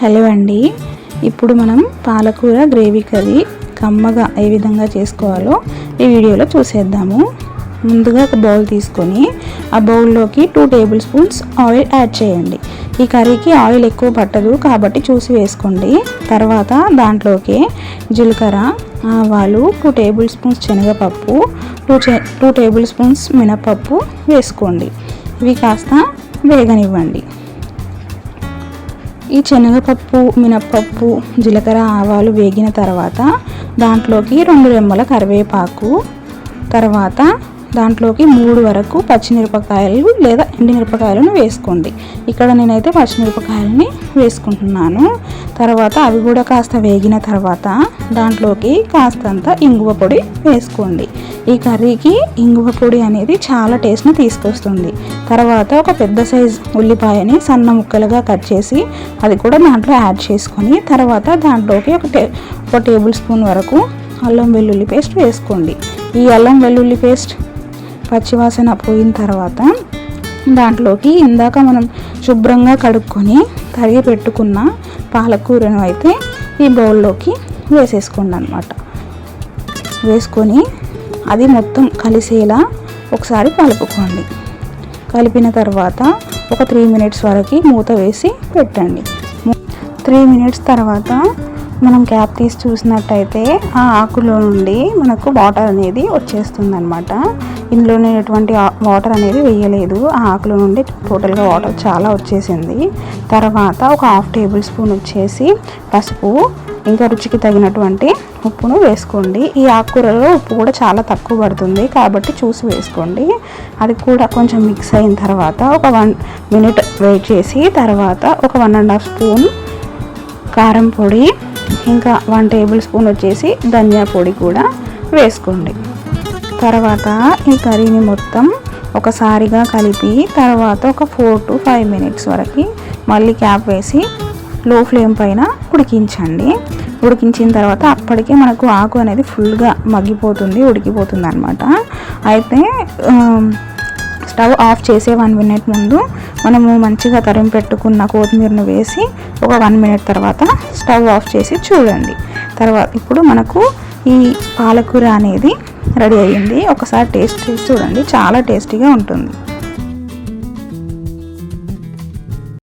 Hello అండి. ఇప్పుడు మనం పాలకూర గ్రేవీ కర్రీ కమ్మగా ఏ విధంగా చేసుకోవాలో ఈ వీడియోలో చూసేద్దాము. ముందుగా ఒక బౌల్ తీసుకొని ఆ బౌల్లోకి two tablespoons oil add చేయండి. ఈ కర్రీకి ఆయిల్ ఎక్కువ పట్టదు కాబట్టి చూసి వేసుకోండి. తర్వాత దాంట్లోకి జీలకర్ర ఆవాలు టూ టేబుల్ స్పూన్స్ శనగపప్పు టూ టూ టేబుల్ స్పూన్స్ మినపప్పు వేసుకోండి. ఇవి కాస్త వేగనివ్వండి. ఈ శనగపప్పు మినప్పప్పు జీలకర్ర ఆవాలు వేగిన తర్వాత దాంట్లోకి రెండు రెమ్మల కరివేపాకు తర్వాత దాంట్లోకి మూడు వరకు పచ్చిమిరపకాయలు లేదా ఎండుమిరపకాయలను వేసుకోండి. ఇక్కడ నేనైతే పచ్చిమిరపకాయలని వేసుకుంటున్నాను. తర్వాత అవి కూడా కాస్త వేగిన తర్వాత దాంట్లోకి కాస్తంత ఇంగువ పొడి వేసుకోండి. ఈ కర్రీకి ఇంగువ పొడి అనేది చాలా టేస్ట్ని తీసుకొస్తుంది. తర్వాత ఒక పెద్ద సైజ్ ఉల్లిపాయని సన్న ముక్కలుగా కట్ చేసి అది కూడా దాంట్లో యాడ్ చేసుకొని తర్వాత దాంట్లోకి ఒక టే ఒక టేబుల్ స్పూన్ వరకు అల్లం వెల్లుల్లి పేస్ట్ వేసుకోండి. ఈ అల్లం వెల్లుల్లి పేస్ట్ పచ్చివాసన పోయిన తర్వాత దాంట్లోకి ఇందాక మనం శుభ్రంగా కడుక్కొని తరిగి పెట్టుకున్న పాలకూరను అయితే ఈ బౌల్లోకి వేసేసుకోండి అనమాట వేసుకొని అది మొత్తం కలిసేలా ఒకసారి కలుపుకోండి. కలిపిన తర్వాత ఒక త్రీ మినిట్స్ వరకు మూత వేసి పెట్టండి. త్రీ మినిట్స్ తర్వాత మనం క్యాప్ తీసి చూసినట్టయితే ఆ ఆకులో నుండి మనకు వాటర్ అనేది వచ్చేస్తుంది అనమాట ఇందులో నేను ఎటువంటి వాటర్ అనేది వేయలేదు. ఆ ఆకులో నుండి టోటల్గా వాటర్ చాలా వచ్చేసింది. తర్వాత ఒక హాఫ్ టేబుల్ స్పూన్ వచ్చేసి పసుపు ఇంకా రుచికి తగినటువంటి ఉప్పును వేసుకోండి. ఈ ఆకుకూరలో ఉప్పు కూడా చాలా తక్కువ పడుతుంది కాబట్టి చూసి వేసుకోండి. అది కూడా కొంచెం మిక్స్ అయిన తర్వాత ఒక వన్ మినిట్ వెయిట్ చేసి తర్వాత ఒక వన్ అండ్ హాఫ్ స్పూన్ కారం పొడి ఇంకా వన్ టేబుల్ స్పూన్ వచ్చేసి ధనియా పొడి కూడా వేసుకోండి. తర్వాత ఈ కర్రీని మొత్తం ఒకసారిగా కలిపి తర్వాత ఒక ఫోర్ టు ఫైవ్ మినిట్స్ వరకు మళ్ళీ క్యాప్ వేసి లో ఫ్లేమ్ పైన ఉడికించండి. ఉడికించిన తర్వాత అప్పటికే మనకు ఆకు అనేది ఫుల్గా మగ్గిపోతుంది ఉడికిపోతుంది అనమాట అయితే స్టవ్ ఆఫ్ చేసే వన్ మినిట్ ముందు మనము మంచిగా తరిమి పెట్టుకున్న కొత్తిమీరను వేసి ఒక వన్ మినిట్ తర్వాత స్టవ్ ఆఫ్ చేసి చూడండి. తర్వాత ఇప్పుడు మనకు ఈ పాలకూర అనేది రెడీ అయ్యింది. ఒకసారి టేస్ట్ చేసి చూడండి. చాలా టేస్టీగా ఉంటుంది.